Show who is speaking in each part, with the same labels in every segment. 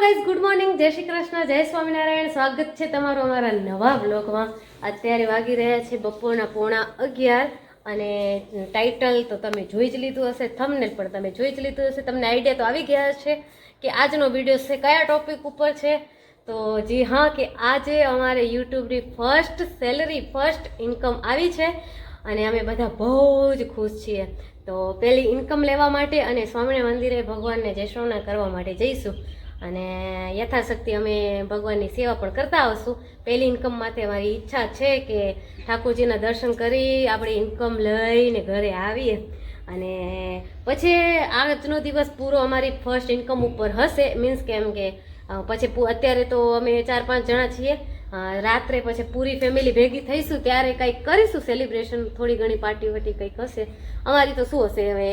Speaker 1: Guys good morning જય શ્રી કૃષ્ણ, જય સ્વામિનારાયણ. સ્વાગત છે તમારું અમારા નવા બ્લોગમાં અત્યારે વાગી રહ્યા છે બપોરના પોણા અગિયાર અને ટાઇટલ તો તમે જોઈ જ લીધું હશે થંબનેલ પણ તમે જોઈ જ લીધું હશે. તમને આઈડિયા તો આવી ગયા છે કે આજનો વીડિયો છે કયા ટોપિક ઉપર છે. તો જી હા, કે આજે અમારે યુટ્યુબની ફર્સ્ટ સેલરી ફર્સ્ટ ઇન્કમ આવી છે અને અમે બધા બહુ જ ખુશ છીએ. તો પહેલી ઇન્કમ લેવા માટે અને સ્વામિનારાયણ મંદિરે ભગવાનને જય કરવા માટે જઈશું. અને યથાશક્તિ અમે ભગવાનની સેવા પણ કરતા આવશું. પહેલી ઇન્કમ માટે મારી ઈચ્છા છે કે ઠાકોરજીના દર્શન કરી આપણે ઇન્કમ લઈને ઘરે આવીએ. અને પછી આજનો દિવસ પૂરો અમારી ફર્સ્ટ ઇન્કમ ઉપર હશે. મીન્સ કેમ કે પછી અત્યારે તો અમે ચાર પાંચ જણા છીએ. રાત્રે પછી પૂરી ફેમિલી ભેગી થઈશું. ત્યારે કંઈક કરીશું. સેલિબ્રેશન થોડી ઘણી પાર્ટી વટી કંઈક હશે. અમારી તો શું હશે? હવે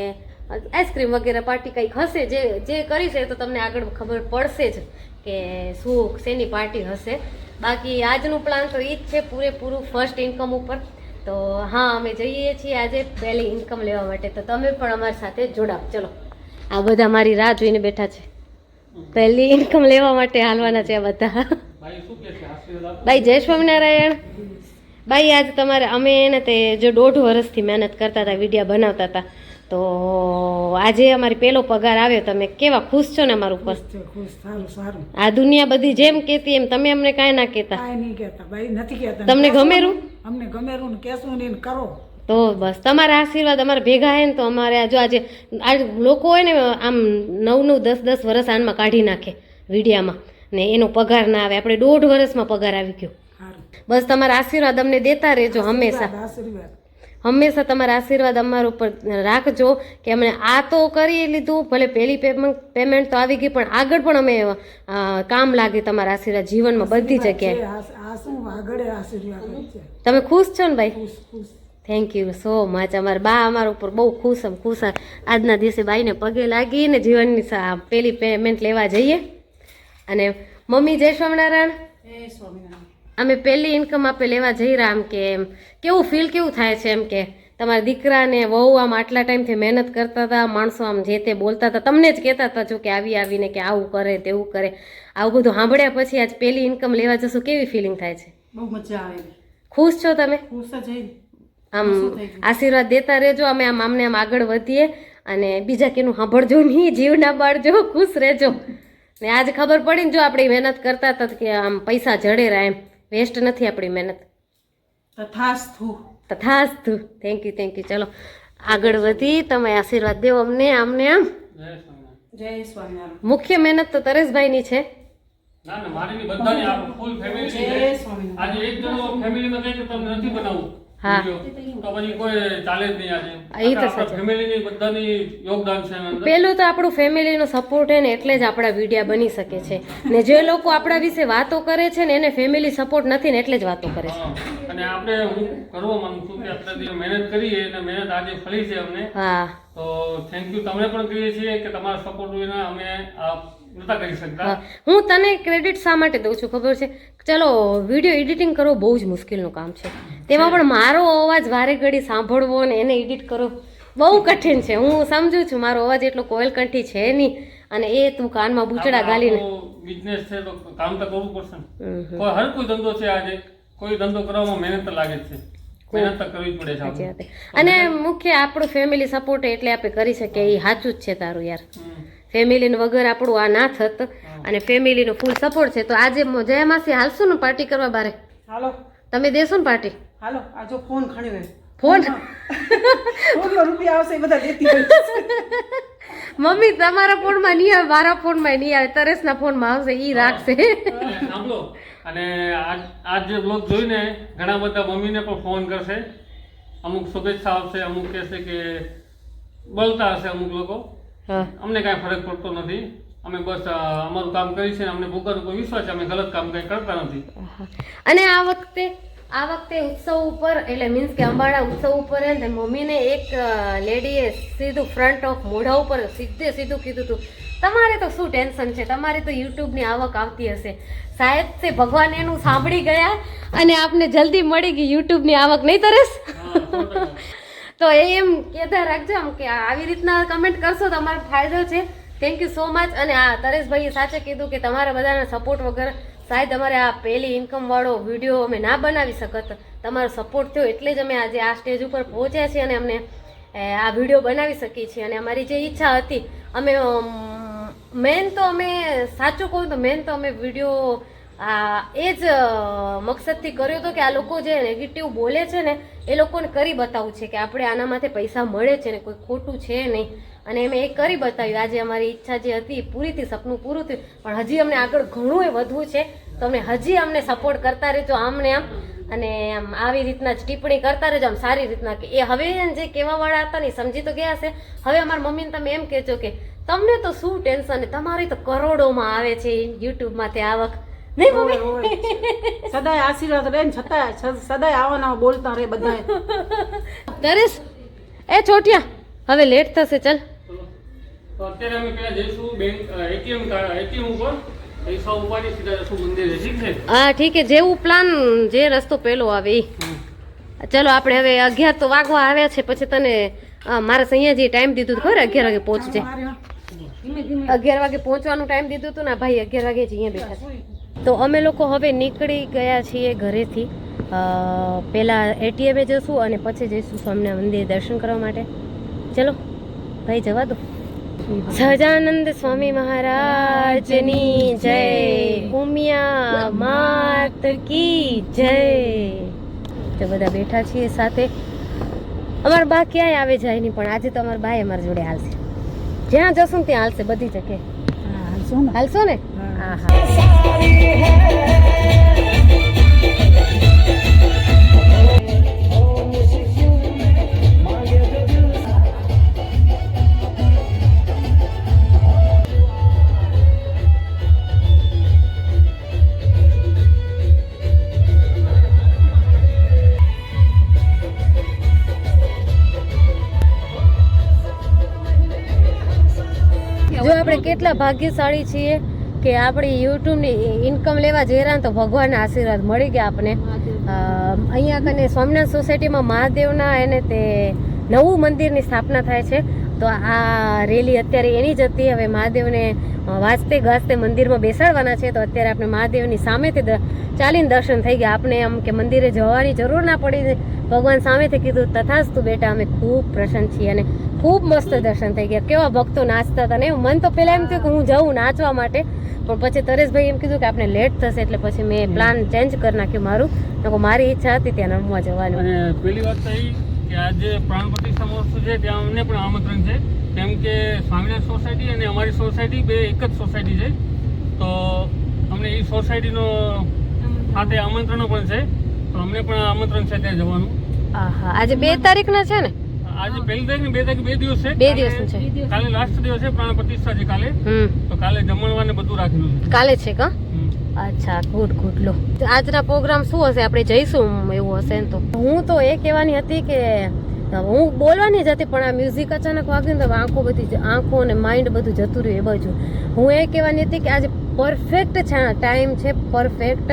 Speaker 1: આઈસ્ક્રીમ વગેરે પાર્ટી કંઈક હશે જે જે કરી છે એ તો તમને આગળ ખબર પડશે જ કે શું શેની પાર્ટી હશે. બાકી આજનું પ્લાન તો એ જ છે પૂરેપૂરું ફર્સ્ટ ઇન્કમ ઉપર. તો હા અમે જઈએ છીએ આજે પહેલી ઇન્કમ લેવા માટે. તો તમે પણ અમારી સાથે જોડાવ. ચલો આ બધા મારી રાહ જોઈને બેઠા છે. પહેલી ઇન્કમ લેવા માટે હાલવાના છે આ બધા.
Speaker 2: ભાઈ
Speaker 1: જય સ્વામિનારાયણ. ભાઈ આજ તમારે અમે એને તે જો દોઢ વર્ષથી મહેનત કરતા હતા વિડીયા બનાવતા હતા. તો આજે અમારી પહેલો પગાર આવ્યો તમે કેવા ખુશ છો ને અમારું
Speaker 3: સારું
Speaker 1: આ દુનિયા બધી જેમ કહેતી એમ તમે અમને કાંઈ ના કહેતા. તમને ગમેરું
Speaker 3: અમને ગમેરું ને કહેશું ને કરો.
Speaker 1: તો બસ તમારા આશીર્વાદ અમારા ભેગા હે ને તો અમારે જો આજે આ લોકો હોય ને આમ નવ નવ દસ દસ વર્ષ આનમાં કાઢી નાખે વિડીયામાં. ને એનો પગાર ના આવે આપણે દોઢ વર્ષમાં પગાર આવી ગયો. બસ તમારા આશીર્વાદ અમને દેતા રહેજો હંમેશા.
Speaker 3: આશીર્વાદ.
Speaker 1: હંમેશા તમારા આશીર્વાદ અમારા ઉપર રાખજો કે અમે આ તો કરી લીધું ભલે પહેલી પેમેન્ટ પેમેન્ટ તો આવી ગઈ પણ આગળ પણ અમે કામ લાગે તમારા આશીર્વાદ જીવનમાં બધી જગ્યાએ. તમે ખુશ છો ને ભાઈ?
Speaker 3: ખુશ ખુશ.
Speaker 1: થેન્ક યુ સો મચ અમારા બા અમારા ઉપર બહુ ખુશ આમ ખુશ આજના દિવસે બાઈને પગે લાગીને જીવનની પહેલી પેલી પેમેન્ટ લેવા જઈએ. અને મમ્મી જય સ્વામિનારાયણ. અમે પહેલી ઇન્કમ આપણે લેવા જઈ રહ્યા આમ કે એમ. કેવું ફીલ કેવું થાય છે એમ કે? તમારા દીકરાને વહુ આમ આટલા ટાઈમથી મહેનત કરતા હતા માણસો આમ જે તે બોલતા હતા તમને જ કહેતા હતા જો કે આવી આવીને કે આવું કરે તેવું કરે. આવું બધું સાંભળ્યા પછી આજ પહેલી ઇન્કમ લેવા જશું કેવી ફિલિંગ થાય છે?
Speaker 4: બહુ મજા આવે.
Speaker 1: ખુશ છો તમે?
Speaker 4: ખુશ જ
Speaker 1: આમ આશીર્વાદ દેતા રહેજો અમે આમ આમને આમ આગળ વધીએ અને બીજા કેનું સાંભળજો નહીં જીવ ના બાળજો ખુશ રહેજો. ને આજ ખબર પડી ને જો આપણી મહેનત કરતા હતા કે આમ પૈસા જડે રહ્યા એમ. વેસ્ટ નથી આપણી મહેનત.
Speaker 4: તથાસ્થુ
Speaker 1: તથાસ્તુ. થેન્ક યુ થેન્ક યુ ચલો આગળ વધી તમે આશીર્વાદ દેવો અમને આમને આમ.
Speaker 2: જય સ્વામિનારાયણ.
Speaker 1: મુખ્ય મહેનત તો તરેશભાઈની છે.
Speaker 2: ના ના મારી બધાની આ ફૂલ ફેમિલી
Speaker 4: જય
Speaker 2: છે
Speaker 4: સ્વામિનારાયણ.
Speaker 2: આજે એક જણો ફેમિલીમાં કઈ તમને નથી બનાવવું
Speaker 1: હા.
Speaker 2: તો પછી કોઈ ચાલે જ નહીં આજે.
Speaker 1: હા, તો
Speaker 2: ફેમિલીની બધાની યોગદાન છે
Speaker 1: પેલું તો આપણું ફેમિલીનો સપોર્ટ છે ને એટલે જ આપણા વિડીયા બની શકે છે. ને જે લોકો આપણા વિશે વાતો કરે છે ને એને ફેમિલી સપોર્ટ નથી ને એટલે જ વાતો કરે છે.
Speaker 2: અને આપણે હું કરવા માંગુ છું કે આપણે મહેનત કરીએ અને મહેનત આજે ફળી છે અમને
Speaker 1: હા.
Speaker 2: તો થેન્ક યુ તમને પણ કહીએ છીએ કે તમારા સપોર્ટ વિના અમે આ નતા કરી શકતા.
Speaker 1: હું. તને ક્રેડિટ શા માટે દઉં છું ખબર છે? ચલો વીડિયો એડિટિંગ કરવો બહુ જ મુશ્કેલનું કામ છે. તેમાં પણ મારો અવાજ વારે ઘડી સાંભળવો ને એને એડિટ કરવો બહુ કઠિન છે. હું સમજુ છું મારો અવાજ એટલો કોયલ કંઠી છે નહીં. અને એ તું કાનમાં બૂચડા ગાલીને
Speaker 2: બિઝનેસ છે તો કામ તો કરવું પડશે. કોઈ હર કોઈ ધંધો છે આજે. કોઈ ધંધો કરવામાં મહેનત તો લાગે છે. મહેનત તો કરવી જ પડે છે.
Speaker 1: અને મુખ્ય આપણું ફેમિલી સપોર્ટ એટલે આપણે કરી શકીએ. એ સાચું જ છે તારું યાર.
Speaker 2: હમ.
Speaker 1: વગર આપણું આ ના થત. અને ફેમિલીનો ફૂલ સપોર્ટ છે. તો આજે જય માસી હાલશું ને પાર્ટી કરવા બારે?
Speaker 4: હાલો.
Speaker 1: તમે દેશો ને પાર્ટી
Speaker 4: હાલો આ જો ફોન ખણી
Speaker 1: ફોન?
Speaker 4: ફોનમાં રૂપિયા આવશે એ બધા દેતી
Speaker 1: મમ્મી તમારા ફોનમાં નહીં આવે મારા ફોનમાં નહીં આવે તરેશના ફોનમાં આવશે ઈ રાખશે.
Speaker 2: અને સાંભળો. અને આજ આજ જે બ્લોગ જોઈને ઘણા બધા મમ્મીને પણ ફોન કરશે. અમુક શુભેચ્છા આવશે અમુક કહેશે કે બોલતા હશે અમુક લોકો.
Speaker 1: હા.
Speaker 2: અમને કાંઈ ફરક પડતો નથી. અમે બસ અમારું કામ કરીશું છે અમને ભગવાન ઉપર વિશ્વાસ છે અમે ગલત કામ કંઈ કરતા નથી.
Speaker 1: અને આ વખતે આ વખતે ઉત્સવ ઉપર એટલે મીન્સ કે અંબાળા ઉત્સવ ઉપર હે ને મમ્મીને એક લેડીએ સીધું ફ્રન્ટ ઓફ મોઢા ઉપર સીધે સીધું કીધું હતું તમારે તો શું ટેન્શન છે? તમારે તો યુટ્યુબની આવક આવતી હશે. સાહેબ તે ભગવાન એનું સાંભળી ગયા અને આપને જલ્દી મળી ગઈ યુટ્યુબની આવક નહીં તરેશ
Speaker 2: હા, સો ટકા.
Speaker 1: તો એ એમ કહેતા રાખજો આમ કે આવી રીતના કમેન્ટ કરશો તો અમારો ફાયદો છે. થેન્ક યુ સો મચ અને આ તરેશભાઈએ સાચે કીધું કે તમારા બધાના સપોર્ટ વગર શાયદ તમારે આ પહેલી ઇન્કમવાળો વીડિયો અમે ના બનાવી શકત. તમારો સપોર્ટ થયો એટલે જ અમે આજે આ સ્ટેજ ઉપર પહોંચ્યા છીએ અને અમને આ વીડિયો બનાવી શકીએ છીએ. અને અમારી જે ઈચ્છા હતી, અમે મેન તો અમે, સાચું કહું તો મેન તો અમે વીડિયો આ, એ જ મકસદથી કર્યો હતો કે આ લોકો જે નેગેટિવ બોલે છે ને, એ લોકોને કરી બતાવવું છે કે આપણે આના માથે પૈસા મળે છે ને, કોઈ ખોટું છે નહીં. અને અમે એ કરી બતાવ્યું આજે અમારી ઈચ્છા જે હતી પૂરી થઈ સપનું પૂરું થયું પણ હજી અમને આગળ ઘણું એ વધવું છે. તો અમે હજી અમને સપોર્ટ કરતા રહેજો આમને આમ અને આમ આવી રીતના જ ટિપ્પણી કરતા રહેજો આમ સારી રીતના કે એ હવે જે કહેવાવાળા હતા ને સમજી તો ગયા છે હવે અમારા મમ્મીને તમે એમ કહેજો કે તમને તો શું ટેન્શન તમારી તો કરોડોમાં આવે છે યુટ્યુબમાં તે આવક. નહીં મમ્મી.
Speaker 4: સદાય આશીર્વાદ રહે ને છતાંય સદાય આવવાના બોલતા રહે બધા
Speaker 1: નરેશ એ છોટિયા હવે લેટ થશે ચલ.
Speaker 2: તો અત્યારે અમે પેલા જઈશું બેંક એટીએમ એટીએમ ઉપર. પૈસા ઉપાડી સીધા જશું મંદિરે ઠીક છે?
Speaker 1: હા ઠીક છે. જેવું પ્લાન જે રસ્તો પહેલો આવે. ચલો આપણે હવે અગિયાર તો વાગવા આવ્યા છે પછી તને મારે અહીંયા જે ટાઈમ દીધું ખબર અગિયાર વાગે પહોંચજે. અગિયાર વાગે પહોંચવાનું ટાઈમ દીધું હતું ને ભાઈ અગિયાર વાગે જ અહીંયા બેઠા છે. તો અમે લોકો હવે નીકળી ગયા છીએ ઘરેથી. પહેલાં એટીએમે જશું અને પછી જઈશું સ્વામિનારાયણ મંદિરે દર્શન કરવા માટે. ચલો ભાઈ જવા દો. સહજાનંદ સ્વામી મહારાજની જય ઉમિયા માત કી જય તો બધા બેઠા છીએ સાથે. અમારા બા ક્યાંય આવે જાય નહીં પણ આજે તો અમારા બાએ અમારા જોડે હાલશે. જ્યાં જશું ત્યાં હાલશે બધી જગ્યાએ. હાલશો ને?
Speaker 3: હા.
Speaker 1: હા કેટલા ભાગ્યશાળી છીએ કે આપણી યુટ્યુબની ઇન્કમ લેવા જઈ રહ્યા તો ભગવાનના આશીર્વાદ મળી ગયા આપણે અહીંયા કને સ્વામિનારાયણ સોસાયટીમાં મહાદેવના એને તે નવું મંદિરની સ્થાપના થાય છે. તો આ રેલી અત્યારે એની જ હતી. હવે મહાદેવને વાંચતે ગાજતે મંદિરમાં બેસાડવાના છે. તો અત્યારે આપણે મહાદેવની સામેથી ચાલીને દર્શન થઈ ગયા. આપણે આમ કે મંદિરે જવાની જરૂર ના પડી. ભગવાન સામેથી કીધું, તથાસ્તુ બેટા, અમે ખૂબ પ્રસન્ન છીએ. અને ખૂબ મસ્ત દર્શન થઈ ગયા. કેવા ભક્તો નાચતા હતા ને મન તો પહેલાં એમ થયું કે હું જાઉં નાચવા માટે. પણ પછી તરેશભાઈ એમ કીધું કે આપણે લેટ થશે એટલે પછી મેં પ્લાન ચેન્જ કરી નાખ્યું મારું. નકો મારી ઈચ્છા હતી ત્યાં રમવા જવાનું.
Speaker 2: અને પેલી વાત થઈ કે આજે પ્રાણ પ્રતિષ્ઠા મહોત્સવ છે ત્યાં અમને પણ આમંત્રણ છે. કેમ કે સ્વામિનારાયણ સોસાયટી અને અમારી સોસાયટી બે એક જ સોસાયટી છે. તો અમને એ સોસાયટીનો સાથે આમંત્રણો પણ છે. તો અમને પણ આમંત્રણ છે ત્યાં જવાનું.
Speaker 1: આજે બે તારીખના છે ને?
Speaker 2: આજે પહેલી તારીખ ને બે તારીખ બે દિવસ છે.
Speaker 1: બે
Speaker 2: કાલે-
Speaker 1: દિવસનું છે.
Speaker 2: કાલે લાસ્ટ દિવસ છે પ્રાણ પ્રતિષ્ઠા છે કાલે. તો કાલે જમણવાને બધું રાખેલું છે.
Speaker 1: કાલે છે કા? અચ્છા ગુડ ગુડ લો. આજના પ્રોગ્રામ શું હશે? આપણે જઈશું એવું હશે ને તો. હું તો એ કહેવાની હતી કે હું બોલવાની જ હતી પણ આ મ્યુઝિક અચાનક વાગ્યું ને તો આંખો બધી આંખો અને માઇન્ડ બધું જતું રહ્યું એ બાજુ. હું એ કહેવાની હતી કે આજે પરફેક્ટ ટાઈમ છે પરફેક્ટ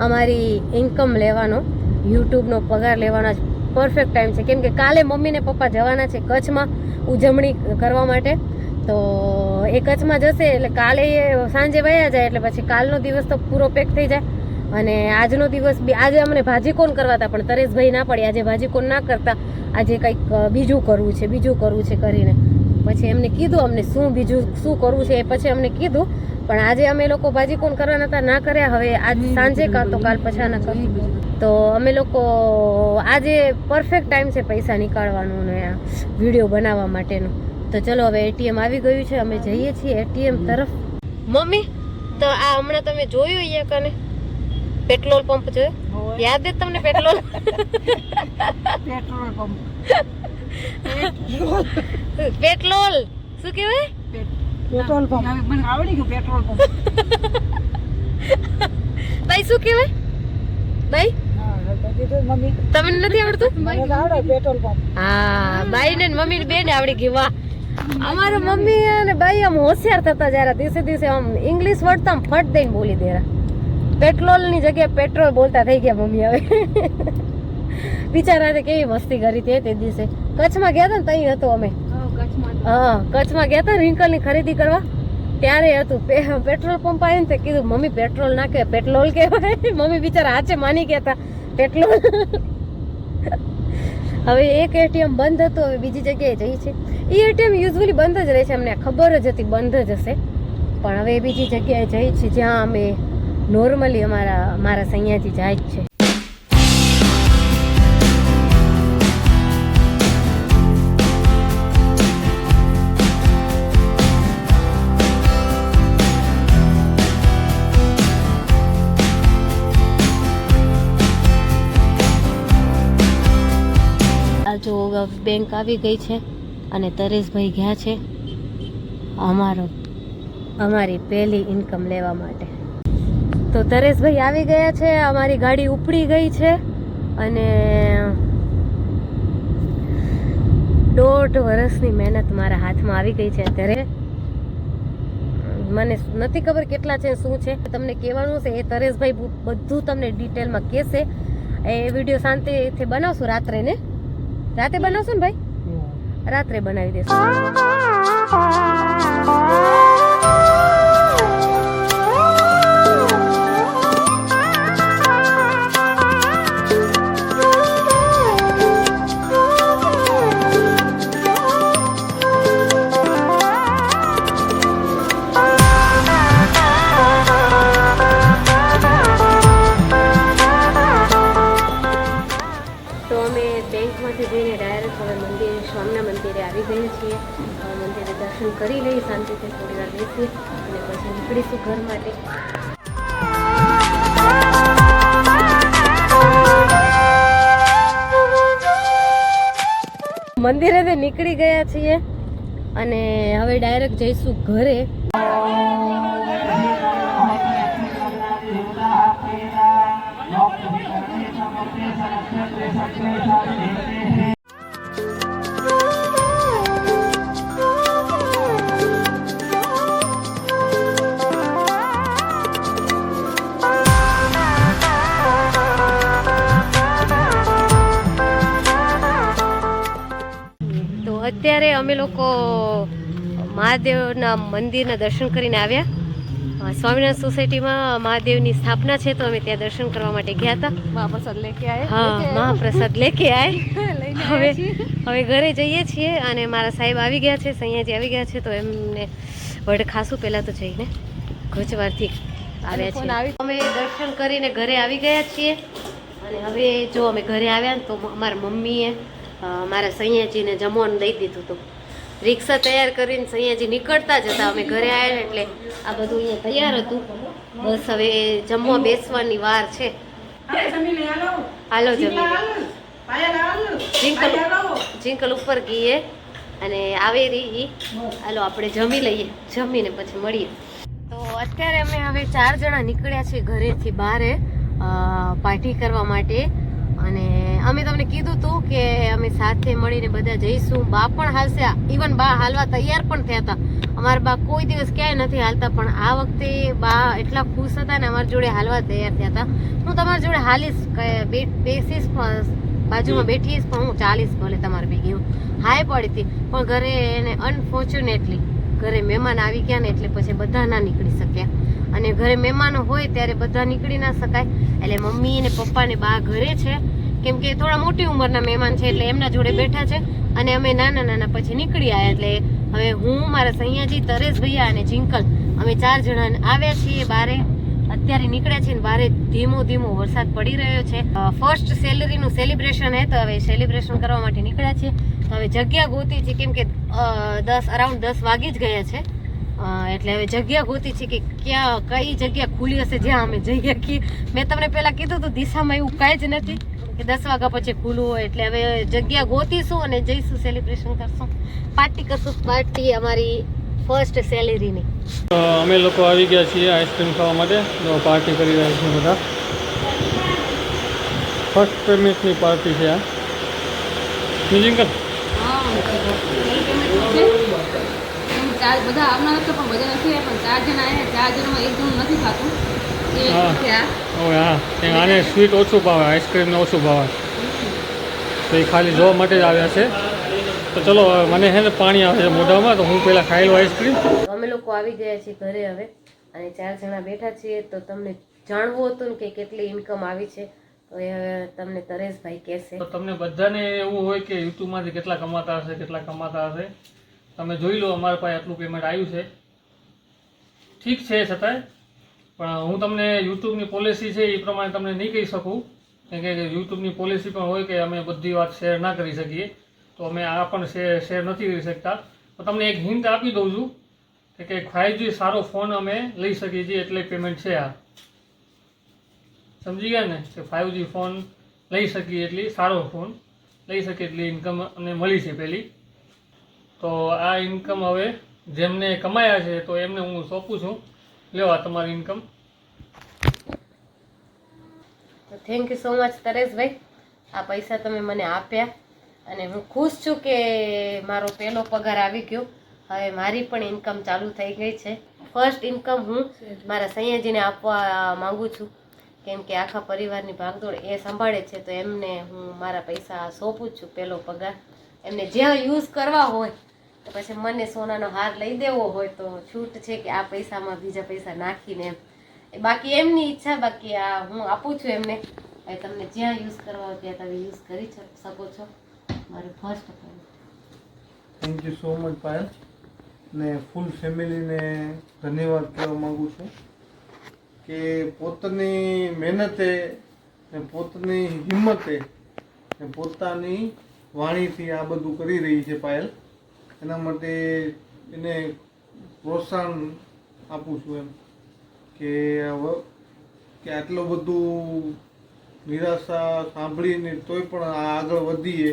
Speaker 1: અમારી ઇન્કમ લેવાનો યુટ્યુબનો પગાર લેવાનો પરફેક્ટ ટાઈમ છે. કેમ કે કાલે મમ્મી ને પપ્પા જવાના છે કચ્છમાં ઉજવણી કરવા માટે. તો એ કચ્છમાં જશે એટલે કાલે એ સાંજે વયા જાય એટલે પછી કાલનો દિવસ તો પૂરો પેક થઈ જાય. અને આજનો દિવસ બી આજે અમને ભાજી કોણ કરવા હતા પણ તરેશભાઈ ના પડી. આજે ભાજી કોણ ના કરતા. આજે કંઈક બીજું કરવું છે, બીજું કરવું છે કરીને. પછી એમને કીધું અમને શું બીજું શું કરવું છે એ પછી અમને કીધું. પણ આજે અમે લોકો ભાજી કોણ કરવાના હતા ના કર્યા. હવે આજ સાંજે કાં તો કાલ પછાના કરશું. તો અમે લોકો આજે પરફેક્ટ ટાઈમ છે પૈસા નીકાળવાનું ને આ વીડિયો બનાવવા માટેનું. તો ચલો હવે એટીએમ આવી ગયું છે અમે જઈએ છીએ એટીએમ તરફ. મમ્મી તો આ હમણાં તમે જોયું અહીંયા કને? પેટ્રોલ પંપ જોયો? યાદ જ તમને પેટ્રોલ?
Speaker 3: Petrol pump.
Speaker 1: પેટ્રોલ. શું કહેવાય?
Speaker 3: Petrol pump. મને આવડી ગયું પેટ્રોલ પંપ.
Speaker 1: ભાઈ શું કહેવાય? ભાઈ?
Speaker 3: હા મમ્મી
Speaker 1: તમને નથી આવડતું?
Speaker 3: આવડે પેટ્રોલ પંપ.
Speaker 1: હા બાઈ ને મમ્મી ને બેન આવડી ગઈ વાહ. અમારા મમ્મી અને ભાઈ આમ હોશિયાર થતા જરા દિવસે દિવસે આમ ઇંગ્લિશ વર્ડ તો આમ ફટ દઈને બોલી દેરા પેટ્રોલની જગ્યાએ પેટ્રોલ બોલતા થઈ ગયા મમ્મી હવે. બિચારા કેવી મસ્તી કરી હતી તે દિવસે. કચ્છમાં ગયા હતા ને તઈ હતો અમે. હા કચ્છમાં ગયા હતા રિંકલની ખરીદી કરવા. ત્યારે હતું પેટ્રોલ પંપ આવ્યો ને કીધું મમ્મી પેટ્રોલ નાખે પેટ્રોલ કહેવાય. મમ્મી બિચારા હાચે માની ગયા હતા પેટ્રોલ. હવે એક એટીએમ બંધ હતું હવે બીજી જગ્યાએ જઈ છે. એ એટીએમ યુઝવલી બંધ જ રહે છે અમને ખબર જ હતી બંધ જ હશે. પણ હવે બીજી જગ્યાએ જઈ છે જ્યાં અમે નોર્મલી અમારા મારા સૈયાથી જાય જ છે. જો બેંક આવી ગઈ છે અને તરેશભાઈ ગયા છે અમારો, અમારી પહેલી ઇન્કમ લેવા માટે. તો તરેશભાઈ આવી ગયા છે, અમારી ગાડી ઉપડી ગઈ છે અને દોઢ વર્ષની મહેનત મારા હાથમાં આવી ગઈ છે અત્યારે. મને નથી ખબર કેટલા છે, શું છે. તમને કહેવાનું છે, એ તરેશભાઈ બધું તમને ડિટેલમાં કહેશે. એ વીડિયો શાંતિથી બનાવશું રાત્રે ને. રાતે બનાવશો ને ભાઈ? રાત્રે બનાવી દેશું. મંદિરે તો નીકળી ગયા છીએ અને હવે ડાયરેક્ટ જઈશું ઘરે. અત્યારે અમે લોકો મહાદેવના મંદિરના દર્શન કરીને આવ્યા. સ્વામિનારાયણ સોસાયટીમાં મહાદેવની સ્થાપના છે તો અમે ત્યાં દર્શન કરવા માટે ગયા હતા.
Speaker 3: મહાપ્રસાદ લેકે આયે.
Speaker 1: હા મહાપ્રસાદ લેકે આય. હવે હવે ઘરે જઈએ છીએ અને મારા સાહેબ આવી ગયા છે સૈયાજી આવી ગયા છે તો એમને વડ ખાસું પહેલાં તો જઈને ગોચવારથી આવ્યા છે અમે દર્શન કરીને ઘરે આવી ગયા છીએ. અને હવે જો અમે ઘરે આવ્યા ને તો અમારા મમ્મીએ મારા સૈયાજીને જમવાનું દઈ દીધું હતું. રિક્ષા તૈયાર કરીને સૈયાજી નીકળતા જ હતા અમે ઘરે આવ્યા એટલે આ બધું અહીંયા તૈયાર હતું. બસ હવે જમવા બેસવાની વાર છે. હાલો જમી જિંકલ જિંકલ ઉપર ગઈએ અને આવે રહી હાલો આપણે જમી લઈએ. જમીને પછી મળીએ. તો અત્યારે અમે હવે ચાર જણા નીકળ્યા છીએ ઘરેથી બહારે પાર્ટી કરવા માટે. અમે તમને કીધું હતું કે અમે સાથે મળીને બધા જઈશું. બા પણ હાલશે. ઇવન બા હાલવા તૈયાર પણ થયા હતા. અમારા બા કોઈ દિવસ ક્યાંય નથી હાલતા પણ આ વખતે બા એટલા ખુશ હતા ને અમારી જોડે હાલવા તૈયાર થયા હતા. હું તમારી જોડે હાલીશ બેસીશ બાજુમાં બેઠીશ પણ હું ચાલીશ ભલે તમારે ભેગી હું. હાય પડી હતી પણ ઘરે એને અનફોર્ચ્યુનેટલી ઘરે મહેમાન આવી ગયા ને એટલે પછી બધા ના નીકળી શક્યા. અને ઘરે મહેમાનો હોય ત્યારે બધા નીકળી ના શકાય. એટલે મમ્મી અને પપ્પા ને બા ઘરે છે. કેમ કે થોડા મોટી ઉંમરના મહેમાન છે એટલે એમના જોડે બેઠા છે અને અમે નાના નાના પછી નીકળી આવ્યા એટલે હવે હું, મારા સૈયાજી તરેશ ભૈયા અને જિંકલ અમે ચાર જણા આવ્યા છીએ બારે. અત્યારે નીકળ્યા છે ને બારે ધીમો ધીમો વરસાદ પડી રહ્યો છે. ફર્સ્ટ સેલરીનું સેલિબ્રેશન હે તો હવે સેલિબ્રેશન કરવા માટે નીકળ્યા છે તો હવે જગ્યા ગોતી છે કેમ કે દસ અરાઉન્ડ દસ વાગી જ ગયા છે. એટલે હવે જગ્યા ગોતી છે કે ક્યાં, કઈ જગ્યા ખુલી હશે, જ્યાં અમે જઈ શકીએ. મેં તમને પહેલાં કીધું હતું, દિશામાં એવું કાંઈ જ નથી. કે દસ વાગ્યા પછી ખુલ્લું હોય એટલે હવે જગ્યા ગોતીશું અને જઈશું સેલિબ્રેશન કરશું. પાર્ટી કરશું. પાર્ટી અમારી ફર્સ્ટ સેલેરીની
Speaker 2: તો અમે લોકો આવી ગયા છીએ આઈસ્ક્રીમ ખાવા માટે. તો પાર્ટી કરી રહ્યા છીએ બધા. ફર્સ્ટ પેમેન્ટની પાર્ટી છે આ. નિજિંકલ
Speaker 5: બધા આવનાર પણ બધા નથી આવ્યા પણ ચાર જણા આવ્યા ચાર જણામાં એક જણ નથી ખાતું.
Speaker 2: હવે હા. કેમ આને સ્વીટ ઓછું ભાવે આઈસ્ક્રીમને ઓછું ભાવે. તો એ ખાલી જોવા માટે જ આવ્યા છે. તો ચલો મને છે ને પાણી આવે છે મોઢામાં તો હું પહેલાં ખાઈ લઉં આઈસ્ક્રીમ
Speaker 1: અમે લોકો આવી ગયા છીએ ઘરે હવે અને ચાર જણા બેઠા છીએ તો તમને જાણવું હતું ને કે કેટલી ઇન્કમ આવી છે તો એ હવે તમને તરેશભાઈ કહેશે.
Speaker 2: તો તમને બધાને એવું હોય કે યુટ્યુબમાંથી કેટલા કમાતા હશે કેટલા કમાતા હશે. તમે જોઈ લો અમારા પાસે આટલું પેમેન્ટ આવ્યું છે. ઠીક છે છતાંય. પણ હું તમને યુટ્યુબની પોલિસી છે એ પ્રમાણે તમને નહીં કહી શકું. કેમ કે યુટ્યુબની પોલિસી પણ હોય કે અમે બધી વાત શેર ના કરી શકીએ. તો અમે આ પણ શેર શેર નથી કરી શકતા. તો તમને એક હિન્ટ આપી દઉં છું કે કે ફાઇવજી સારો ફોન અમે લઈ શકીએ છીએ એટલે પેમેન્ટ છે આ. સમજી ગયા ને? કે ફાઇવજી ફોન લઈ શકીએ એટલી, સારો ફોન લઈ શકીએ એટલી ઇન્કમ અમને મળી છે પહેલી. તો આ ઇન્કમ હવે જેમને કમાયા છે તો એમને હું સોંપું છું. આ તમારી income
Speaker 1: thank you so much Tareshbhai આ પૈસા તમે મને આપ્યા અને હું ખુશ છું કે મારો પહેલો પગાર આવી ગયો. હવે મારી પણ ઇન્કમ ચાલુ થઈ ગઈ છે. ફર્સ્ટ ઇન્કમ હું મારા સૈયાજીને આપવા માગું છું. કેમ કે આખા પરિવારની ભાગદોડ એ સંભાળે છે, તો એમને હું મારા પૈસા સોંપું જ છું પહેલો પગાર. એમને જ્યાં યુઝ કરવા હોય પછી મને સોનાનો હાર લઈ દેવો હોય તો છૂટ છે કે આ પૈસામાં બીજા પૈસા નાખીને એમ. બાકી એમની ઈચ્છા, બાકી આ હું આપું છું એમને. એ તમને જ્યાં યુઝ કરવા હોય ત્યાં તમે યુઝ કરી શકો છો. મારું first
Speaker 6: thank you so much Payal. ને ફૂલ ફેમિલીને ધન્યવાદ કહેવા માગું છું કે પોતાની મહેનતે ને પોતાની હિંમતે ને પોતાની વાણીથી આ બધું કરી રહી છે પાયલ. એના માટે એને પ્રોત્સાહન આપું છું એમ કે કે આટલું બધું નિરાશા સાંભળીને તોય પણ આ આગળ વધીએ.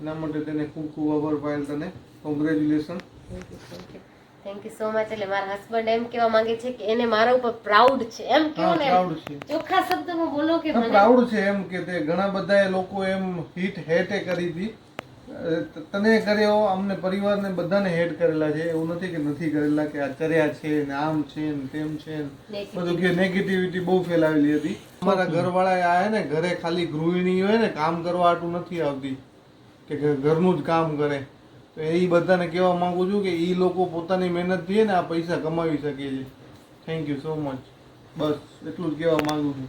Speaker 6: એના માટે તેને ખૂબ ખૂબ આભાર પાયલ તને. Congratulation
Speaker 1: thank you so much એટલે મારા હસબન્ડ એમ કેવા માંગે છે કે એને મારા ઉપર પ્રાઉડ છે. એમ કેવો ને
Speaker 6: પ્રાઉડ છે.
Speaker 1: ચોખ્ખા શબ્દમાં બોલો કે મને.
Speaker 6: પ્રાઉડ છે એમ કે તે ઘણા બધા લોકો એમ હિટ હેટે કરી હતી. તને કર્યો અમને પરિવારને બધાને હેડ કરેલા છે. એવું નથી કે નથી કરેલા કે આ કર્યા છે ને આમ છે ને તેમ છે ને બધું કે નેગેટિવિટી બહુ ફેલાવેલી હતી. અમારા ઘરવાળા આ ને ઘરે ખાલી ગૃહિણી હોય ને કામ કરવા આટલું નથી આવતી. કે ઘરનું જ કામ કરે. તો એ બધાને કહેવા માંગુ છું કે એ લોકો પોતાની મહેનતથી ને આ પૈસા કમાવી શકે છે. થેન્ક યુ સો મચ બસ એટલું જ કહેવા માંગુ છું.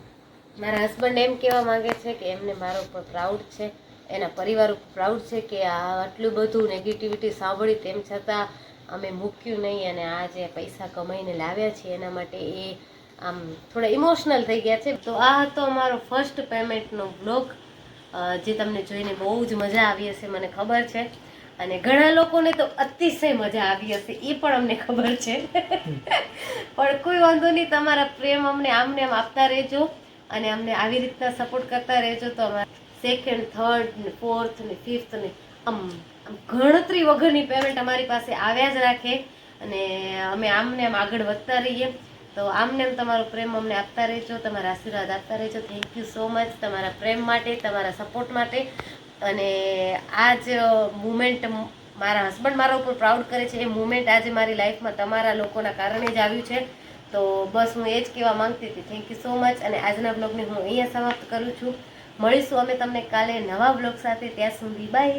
Speaker 1: મારા હસબન્ડ એમ કહેવા માંગે છે કે એમને મારા ઉપર પ્રાઉડ છે. એના પરિવાર પ્રાઉડ છે કે આ આટલું બધું નેગેટિવિટી સાંભળી તેમ છતાં અમે મૂક્યું નહીં અને આ જે પૈસા કમાઈને લાવ્યા છીએ એના માટે એ આમ થોડા ઇમોશનલ થઈ ગયા છે. તો આ હતો અમારો ફર્સ્ટ પેમેન્ટનો બ્લોગ જે તમને જોઈને બહુ જ મજા આવી હશે મને ખબર છે. અને ઘણા લોકોને તો અતિશય મજા આવી હશે એ પણ અમને ખબર છે. પણ કોઈ વાંધો નહીં તમારા પ્રેમ અમને આમને આમ આપતા રહેજો અને અમને આવી રીતના સપોર્ટ કરતા રહેજો તો અમારે સેકન્ડ થર્ડ ને ફોર્થ ને ફિફ્થ ને આમ આમ ગણતરી વગરની પેમેન્ટ અમારી પાસે આવ્યા જ રાખે. અને અમે આમને આમ આગળ વધતા રહીએ. તો આમને આમ તમારો પ્રેમ અમને આપતા રહેજો, તમારા આશીર્વાદ આપતા રહેજો. થેન્ક યુ સો મચ તમારા પ્રેમ માટે, તમારા સપોર્ટ માટે. અને આ જ મુમેન્ટ મારા હસબન્ડ મારા ઉપર પ્રાઉડ કરે છે. એ મુમેન્ટ આજે મારી લાઈફમાં તમારા લોકોના કારણે જ આવ્યું છે. તો બસ હું એ જ કહેવા માંગતી હતી. થેન્ક યુ સો મચ અને આજના બ્લોગને હું અહીંયા સમાપ્ત કરું છું. મળીશું અમે તમને કાલે નવા બ્લોગ સાથે. ત્યાં સુધી બાય